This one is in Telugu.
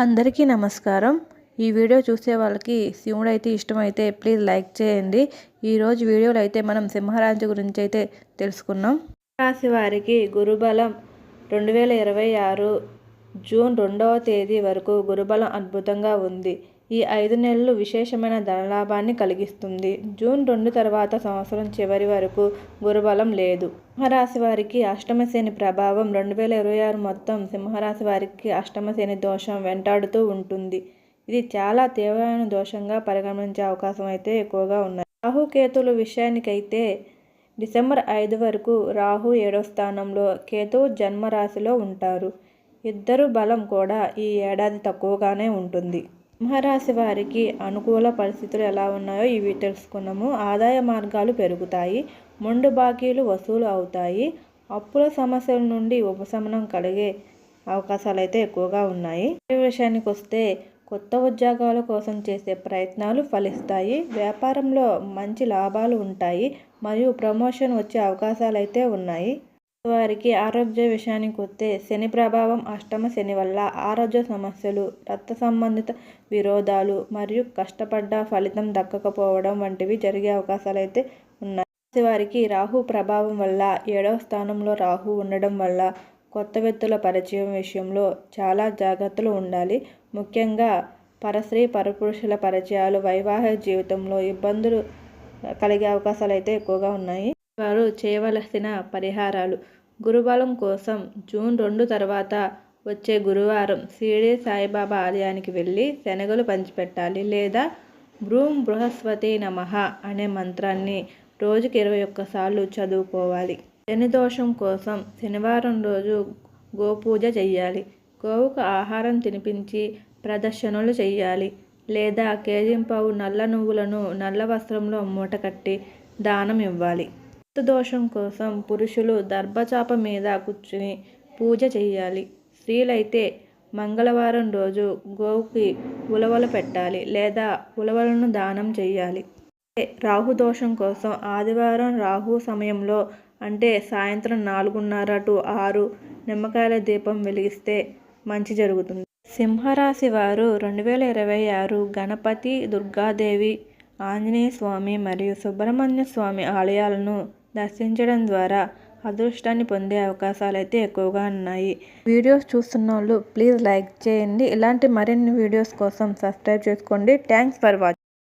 అందరికీ నమస్కారం. ఈ వీడియో చూసే వాళ్ళకి శివుడు అయితే ఇష్టమైతే ప్లీజ్ లైక్ చేయండి. ఈరోజు వీడియోలో అయితే మనం సింహరాజు గురించి అయితే తెలుసుకున్నాం. రాశి వారికి గురుబలం రెండు వేల ఇరవై ఆరు జూన్ రెండవ తేదీ వరకు గురుబలం అద్భుతంగా ఉంది. ఈ ఐదు నెలలు విశేషమైన ధనలాభాన్ని కలిగిస్తుంది. జూన్ రెండు తర్వాత సంవత్సరం చివరి వరకు గురుబలం లేదు. సింహరాశి వారికి అష్టమశని ప్రభావం రెండు వేల ఇరవై ఆరు మొత్తం సింహరాశి వారికి అష్టమశని దోషం వెంటాడుతూ ఉంటుంది. ఇది చాలా తీవ్రమైన దోషంగా పరిగణించే అవకాశం అయితే ఎక్కువగా ఉన్నాయి రాహుకేతుల విషయానికైతే డిసెంబర్ ఐదు వరకు రాహు ఏడవ స్థానంలో కేతువు జన్మరాశిలో ఉంటారు. ఇద్దరు బలం కూడా ఈ ఏడాది తక్కువగానే ఉంటుంది. సింహరాశి వారికి అనుకూల పరిస్థితులు ఎలా ఉన్నాయో ఇవి తెలుసుకున్నాము. ఆదాయ మార్గాలు పెరుగుతాయి మొండు బాకీలు వసూలు అవుతాయి అప్పుల సమస్యల నుండి ఉపశమనం కలిగే అవకాశాలు అయితే ఎక్కువగా ఉన్నాయి. విషయానికి వస్తే కొత్త ఉద్యోగాల కోసం చేసే ప్రయత్నాలు ఫలిస్తాయి. వ్యాపారంలో మంచి లాభాలు ఉంటాయి మరియు ప్రమోషన్ వచ్చే అవకాశాలు అయితే ఉన్నాయి. వారికి ఆరోగ్య విషయానికి వస్తే శని ప్రభావం అష్టమ శని వల్ల ఆరోగ్య సమస్యలు రక్త సంబంధిత విరోధాలు మరియు కష్టపడ్డ ఫలితం దక్కకపోవడం వంటివి జరిగే అవకాశాలు అయితే ఉన్నాయి వారికి రాహు ప్రభావం వల్ల ఏడవ స్థానంలో రాహు ఉండడం వల్ల కొత్త వ్యక్తుల పరిచయం విషయంలో చాలా జాగ్రత్తలు ఉండాలి. ముఖ్యంగా పరస్త్రీ పరపురుషుల పరిచయాలు వైవాహిక జీవితంలో ఇబ్బందులు కలిగే అవకాశాలు అయితే ఎక్కువగా ఉన్నాయి. వారు చేయవలసిన పరిహారాలు. గురుబలం కోసం జూన్ రెండు తర్వాత వచ్చే గురువారం షిరిడి సాయిబాబా ఆలయానికి వెళ్ళి శనగలు పంచిపెట్టాలి లేదా భ్రూం బృహస్పతి నమః అనే మంత్రాన్ని రోజుకి ఇరవై ఒక్కసార్లు చదువుకోవాలి. శని దోషం కోసం శనివారం రోజు గోపూజ చెయ్యాలి. గోవుకు ఆహారం తినిపించి ప్రదర్శనలు చేయాలి లేదా కేజింపావు నల్ల నువ్వులను నల్ల వస్త్రంలో మూటకట్టి దానం ఇవ్వాలి. దోషం కోసం పురుషులు దర్భచాప మీద కూర్చుని పూజ చేయాలి. స్త్రీలైతే మంగళవారం రోజు గోవుకి ఉలవలు పెట్టాలి లేదా ఉలవలను దానం చేయాలి. రాహు దోషం కోసం ఆదివారం రాహు సమయంలో అంటే సాయంత్రం నాలుగున్నర టు ఆరు నిమ్మకాయల దీపం వెలిగిస్తే మంచి జరుగుతుంది. సింహరాశి వారు రెండు వేల ఇరవై ఆరు గణపతి దుర్గాదేవి ఆంజనేయ స్వామి మరియు సుబ్రహ్మణ్య స్వామి ఆలయాలను దర్శించడం ద్వారా అదృష్టాన్ని పొందే అవకాశాలు అయితే ఎక్కువగా ఉన్నాయి. వీడియోస్ చూస్తున్న వాళ్ళు ప్లీజ్ లైక్ చేయండి. ఇలాంటి మరిన్ని వీడియోస్ కోసం సబ్స్క్రైబ్ చేసుకోండి. Thanks for watching.